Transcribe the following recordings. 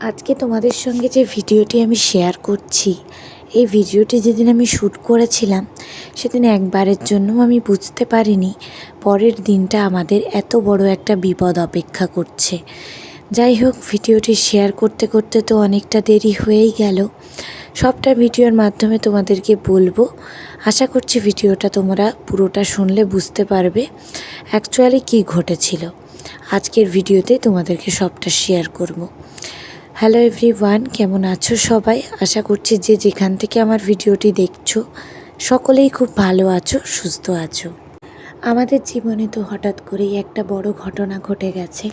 আজকে তোমাদের সঙ্গে যে ভিডিওটি আমি শেয়ার করছি, এই ভিডিওটি যেদিন আমি শ্যুট করেছিলাম, সেদিন একবারের জন্য আমি বুঝতে পারিনি। পরের দিনটা আমাদের এত বড় একটা বিপদ অপেক্ষা করছে। যাই হোক, ভিডিওটি শেয়ার করতে করতে তো অনেকটা দেরি হয়েই গেল। সবটা ভিডিওর মাধ্যমে তোমাদেরকে বলব। আশা করছি ভিডিওটা তোমরা পুরোটা শুনলে বুঝতে পারবে অ্যাকচুয়ালি কী ঘটেছিল। আজকের ভিডিওতে তোমাদেরকে সবটা শেয়ার করব। হ্যালো এভরিওয়ান কেমন আছো সবাই? আশা করছি যে যেখান থেকে আমার ভিডিওটি দেখছ, সকলেই খুব ভালো আছো, সুস্থ আছো। আমাদের জীবনে তো হঠাৎ করেই একটা বড় ঘটনা ঘটে গেছে।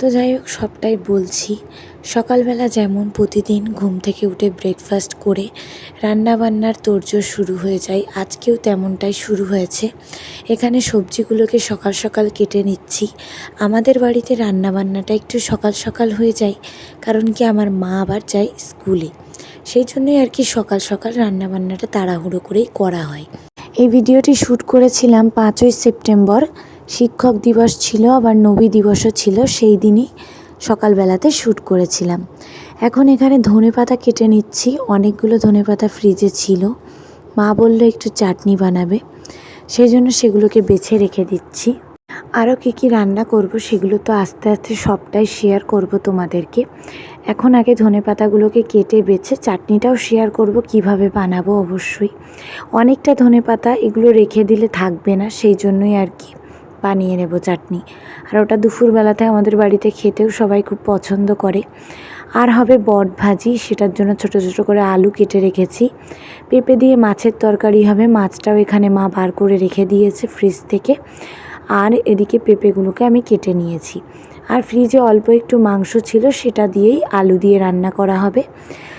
তো যাই হোক, সবটাই বলছি। সকালবেলা যেমন প্রতিদিন ঘুম থেকে উঠে ব্রেকফাস্ট করে রান্নাবান্নার তোড়জোড় শুরু হয়ে যায়, আজকেও তেমনটাই শুরু হয়েছে। এখানে সবজিগুলোকে সকাল সকাল কেটে নিচ্ছি। আমাদের বাড়িতে রান্নাবান্নাটা একটু সকাল সকাল হয়ে যায়, কারণ কি আমার মা আবার যায় স্কুলে। সেই জন্যই আর কি সকাল সকাল রান্নাবান্নাটা তাড়াহুড়ো করেই করা হয়। এই ভিডিওটি শ্যুট করেছিলাম পাঁচই সেপ্টেম্বর। শিক্ষক দিবস ছিল, আবার নবী দিবসও ছিল, সেই দিনই সকালবেলাতে শ্যুট করেছিলাম। এখন এখানে ধনে পাতা কেটে নিচ্ছি, অনেকগুলো ধনে পাতা ফ্রিজে ছিল। মা বলল একটু চাটনি বানাবে, সেই জন্য সেগুলোকে বেছে রেখে দিচ্ছি। আরও কী কী রান্না করব সেগুলো তো আস্তে আস্তে সবটাই শেয়ার করব তোমাদেরকে। এখন আগে ধনে পাতাগুলোকে কেটে বেছে চাটনিটাও শেয়ার করব, কীভাবে বানাবো অবশ্যই। অনেকটা ধনে পাতা এগুলো রেখে দিলে থাকবে না, সেই জন্যই আর কি। বানিয়ে নেব চাটনি। আর ওটা দুপুরবেলাতে আমাদের বাড়িতে খেতেও সবাই খুব পছন্দ করে। আর হবে বট ভাজি, সেটার জন্য ছোট ছোট করে আলু কেটে রেখেছি। পেঁপে দিয়ে মাছের তরকারি হবে, মাছটাও এখানে মা বার করে রেখে দিয়েছে ফ্রিজ থেকে। আর এদিকে পেঁপেগুলোকে আমি কেটে নিয়েছি। আর ফ্রিজে অল্প একটু মাংস ছিল, সেটা দিয়েই আলু দিয়ে রান্না করা হবে।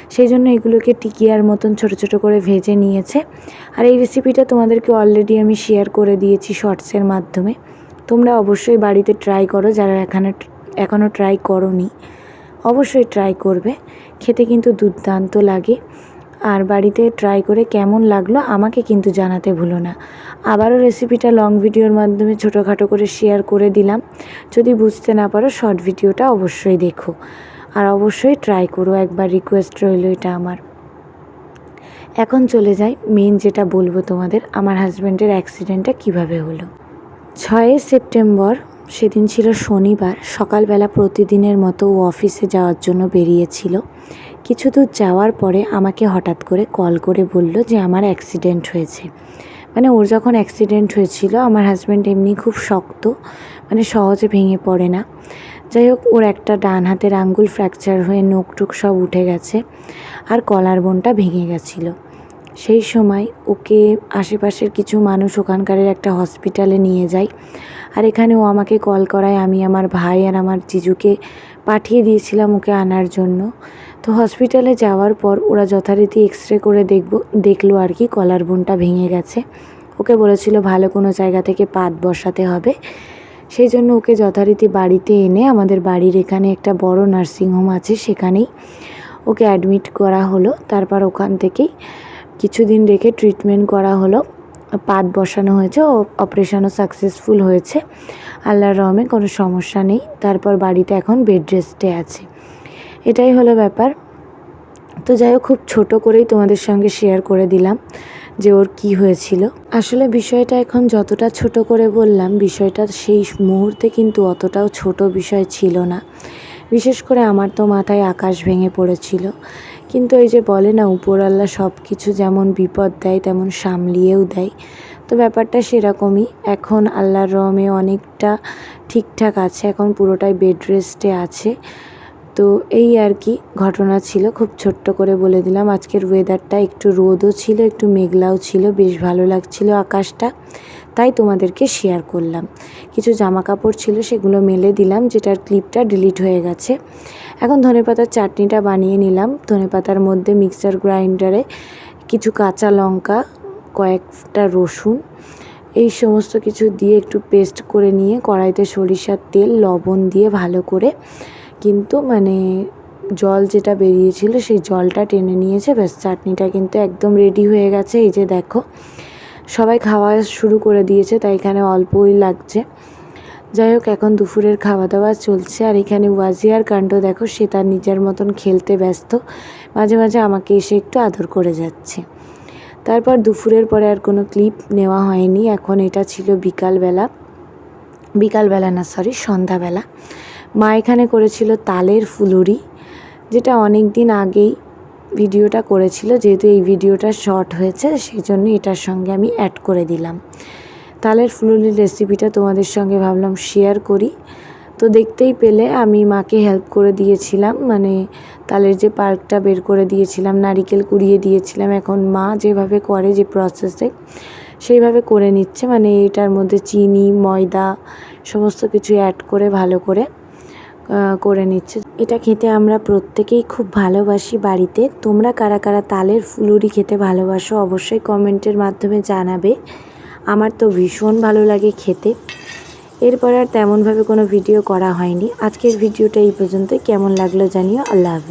সেই জন্য এগুলোকে টিকিয়ার মতন ছোট ছোট করে ভেজে নিয়েছে। আর এই রেসিপিটা তোমাদেরকে অলরেডি আমি শেয়ার করে দিয়েছি শর্টসের মাধ্যমে। তোমরা অবশ্যই বাড়িতে ট্রাই করো, যারা এখানে এখনও ট্রাই করনি, অবশ্যই ট্রাই করবে। খেতে কিন্তু দুর্দান্ত লাগে। আর বাড়িতে ট্রাই করে কেমন লাগল আমাকে কিন্তু জানাতে ভুলো না। আবারও রেসিপিটা লং ভিডিওর মাধ্যমে ছোটোখাটো করে শেয়ার করে দিলাম। যদি বুঝতে না পারো শর্ট ভিডিওটা অবশ্যই দেখো। আর অবশ্যই ট্রাই করো, একবার রিকোয়েস্ট রইল এটা আমার। এখন চলে যাই মেন যেটা বলব তোমাদের, আমার হাজব্যান্ডের অ্যাক্সিডেন্টটা কীভাবে হলো। ছয়ই সেপ্টেম্বর, সেদিন ছিল শনিবার, সকালবেলা প্রতিদিনের মতো ও অফিসে যাওয়ার জন্য বেরিয়েছিল। কিছু দূর যাওয়ার পরে আমাকে হঠাৎ করে কল করে বলল যে আমার অ্যাক্সিডেন্ট হয়েছে। মানে ওর যখন অ্যাক্সিডেন্ট হয়েছিল, আমার হাজব্যান্ড এমনি খুব শক্ত মানে সহজে ভেঙে পড়ে না। যাই হোক, ওর একটা ডান হাতের আঙ্গুল ফ্র্যাকচার হয়ে নোক টুক সব উঠে গেছে, আর কলার বোনটা ভেঙে গেছিল। সেই সময় ওকে আশেপাশের কিছু মানুষ ওখানকারের একটা হসপিটালে নিয়ে যায়। আর এখানে ও আমাকে কল করায়, আমি আমার ভাই আর আমার জিজুকে পাঠিয়ে দিয়েছিলাম ওকে আনার জন্য। তো হসপিটালে যাওয়ার পর ওরা যথারীতি এক্স রে করে দেখব, দেখল আর কি কলার বোনটা ভেঙে গেছে। ওকে বলেছিল ভালো কোনো জায়গা থেকে পাত বসাতে হবে। সেই জন্য ওকে যথারীতি বাড়িতে এনে আমাদের বাড়ির এখানে একটা বড় নার্সিংহোম আছে, সেখানেই ওকে অ্যাডমিট করা হলো। তারপর ওখান থেকেই কিছুদিন রেখে ট্রিটমেন্ট করা হলো। পাত বসানো হয়েছে ও অপারেশনও সাকসেসফুল হয়েছে। আল্লাহর রহমে কোনো সমস্যা নেই। তারপর বাড়িতে এখন বেড রেস্টে আছে। এটাই হলো ব্যাপার। তো যাই হোক, খুব ছোট করেই তোমাদের সঙ্গে শেয়ার করে দিলাম যে ওর কি হয়েছিল। আসলে বিষয়টা এখন যতটা ছোট করে বললাম, বিষয়টা সেই মুহূর্তে কিন্তু অতটাও ছোট বিষয় ছিল না। বিশেষ করে আমার তো মাথায় আকাশ ভেঙে পড়েছিল। কিন্তু ওই যে বলে না উপরওয়ালা সব কিছু যেমন বিপদ দেয়, তেমন সামলিয়েও দেয়। তো ব্যাপারটা সেরকমই। এখন আল্লাহর রমে অনেকটা ঠিকঠাক আছে, এখন পুরোটাই বেড রেস্টে আছে। তো এই আর কি ঘটনা ছিল। খুব ছোট্ট করে বলে দিলাম, আজকের ওয়েদারটা একটু রোদও ছিল, একটু মেঘলাও ছিল, বেশ ভালো লাগছিল আকাশটা। তাই তোমাদেরকে শেয়ার করলাম। কিছু জামা কাপড় ছিল, সেগুলো মেলে দিলাম, যেটার ক্লিপটা ডিলিট হয়ে গেছে। এখন ধনেপাতার চাটনিটা বানিয়ে নিলাম। ধনেপাতার মধ্যে মিক্সার গ্রাইন্ডারে কিছু কাঁচা লঙ্কা, কয়েকটা রসুন, এই সমস্ত কিছু দিয়ে একটু পেস্ট করে নিয়ে কড়াইতে সরিষার তেল, লবণ দিয়ে ভালো করে কিন্তু মানে জল যেটা বেরিয়েছিল সেই জলটা টেনে নিয়েছে। ব্যাস, চাটনিটা কিন্তু একদম রেডি হয়ে গেছে। এই যে দেখো, সবাই খাওয়া শুরু করে দিয়েছে, তাই এখানে অল্পই লাগছে। যাই হোক, এখন দুপুরের খাওয়া দাওয়া চলছে। আর এখানে ওয়াজিয়ার কাণ্ড, দেখো, সে তার নিজের মতন খেলতে ব্যস্ত। মাঝে মাঝে আমাকে এসে একটু আদর করে যাচ্ছে। তারপর দুপুরের পরে আর কোনো ক্লিপ নেওয়া হয়নি। এখন এটা ছিল বিকালবেলা। বিকালবেলা না সরি সন্ধ্যাবেলা। মা এখানে করেছিল তালের ফুলুরি, যেটা অনেক দিন আগেই ভিডিওটা করেছিল, যেহেতু এই ভিডিওটা শর্ট হয়েছে, সেই জন্য এটার সঙ্গে আমি অ্যাড করে দিলাম। তালের ফুলুরির রেসিপিটা তোমাদের সঙ্গে ভাবলাম শেয়ার করি। তো দেখতেই পেলে আমি মাকে হেল্প করে দিয়েছিলাম মানে তালের যে পার্কটা বের করে দিয়েছিলাম, নারিকেল কুড়িয়ে দিয়েছিলাম, এখন মা যেভাবে করে যে প্রসেসে সেইভাবে করে নিচ্ছে মানে এটার মধ্যে চিনি, ময়দা, সমস্ত কিছু অ্যাড করে ভালো করে করে নিচ্ছে। এটা খেতে আমরা প্রত্যেকেই খুব ভালোবাসি বাড়িতে। তোমরা কারা কারা তালের ফুলুরি খেতে ভালোবাসো অবশ্যই কমেন্টের মাধ্যমে জানাবে। আমার তো ভীষণ ভালো লাগে খেতে। এরপর আর তেমনভাবে কোনো ভিডিও করা হয়নি। আজকের ভিডিওটা এই পর্যন্তই। কেমন লাগল জানিও। আল্লাহ হাফেজ।